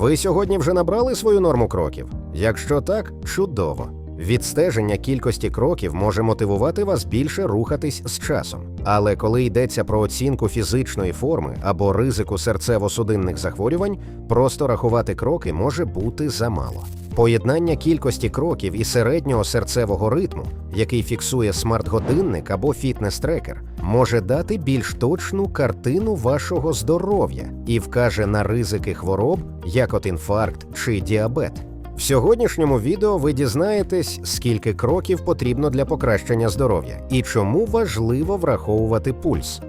Ви сьогодні вже набрали свою норму кроків? Якщо так, чудово. Відстеження кількості кроків може мотивувати вас більше рухатись з часом. Але коли йдеться про оцінку фізичної форми або ризику серцево-судинних захворювань, просто рахувати кроки може бути замало. Поєднання кількості кроків і середнього серцевого ритму, який фіксує смарт-годинник або фітнес-трекер, може дати більш точну картину вашого здоров'я і вкаже на ризики хвороб, як от інфаркт чи діабет. В сьогоднішньому відео ви дізнаєтесь, скільки кроків потрібно для покращення здоров'я і чому важливо враховувати пульс.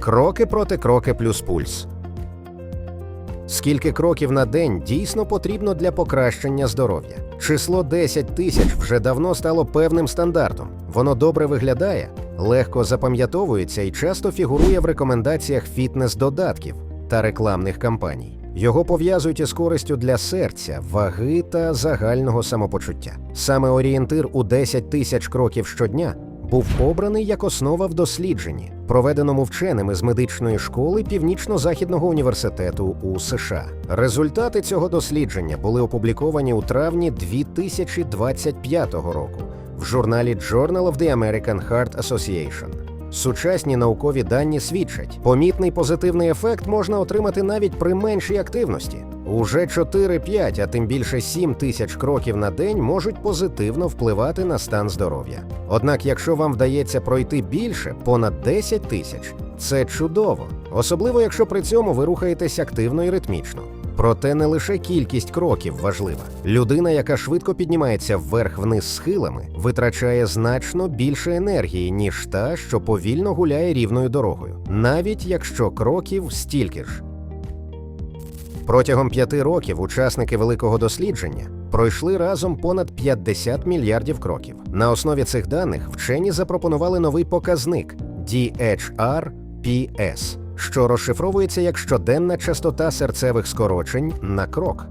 Кроки проти кроки плюс пульс. Скільки кроків на день дійсно потрібно для покращення здоров'я? Число 10 тисяч вже давно стало певним стандартом. Воно добре виглядає, легко запам'ятовується і часто фігурує в рекомендаціях фітнес-додатків та рекламних кампаній. Його пов'язують із користю для серця, ваги та загального самопочуття. Саме орієнтир у 10 тисяч кроків щодня був обраний як основа в дослідженні, проведеному вченими з медичної школи Північно-Західного університету у США. Результати цього дослідження були опубліковані у травні 2025 року в журналі Journal of the American Heart Association. Сучасні наукові дані свідчать, помітний позитивний ефект можна отримати навіть при меншій активності. Уже 4-5, а тим більше 7 тисяч кроків на день можуть позитивно впливати на стан здоров'я. Однак, якщо вам вдається пройти більше, понад 10 тисяч, це чудово, особливо якщо при цьому ви рухаєтесь активно і ритмічно. Проте не лише кількість кроків важлива. Людина, яка швидко піднімається вверх-вниз схилами, витрачає значно більше енергії, ніж та, що повільно гуляє рівною дорогою, навіть якщо кроків стільки ж. Протягом п'яти років учасники великого дослідження пройшли разом понад 50 мільярдів кроків. На основі цих даних вчені запропонували новий показник DHR-PS, що розшифровується як щоденна частота серцевих скорочень на крок.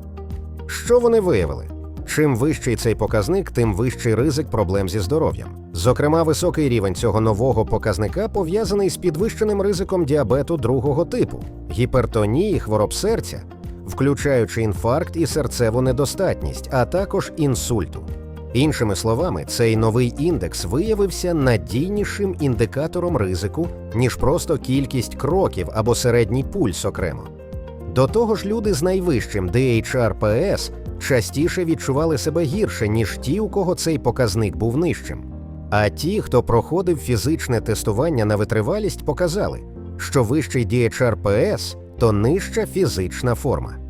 Що вони виявили? Чим вищий цей показник, тим вищий ризик проблем зі здоров'ям. Зокрема, високий рівень цього нового показника пов'язаний з підвищеним ризиком діабету другого типу, гіпертонії, хвороб серця, включаючи інфаркт і серцеву недостатність, а також інсульту. Іншими словами, цей новий індекс виявився надійнішим індикатором ризику, ніж просто кількість кроків або середній пульс окремо. До того ж, люди з найвищим DHR-PS частіше відчували себе гірше, ніж ті, у кого цей показник був нижчим. А ті, хто проходив фізичне тестування на витривалість, показали, що вищий DHR-PS – то нижча фізична форма.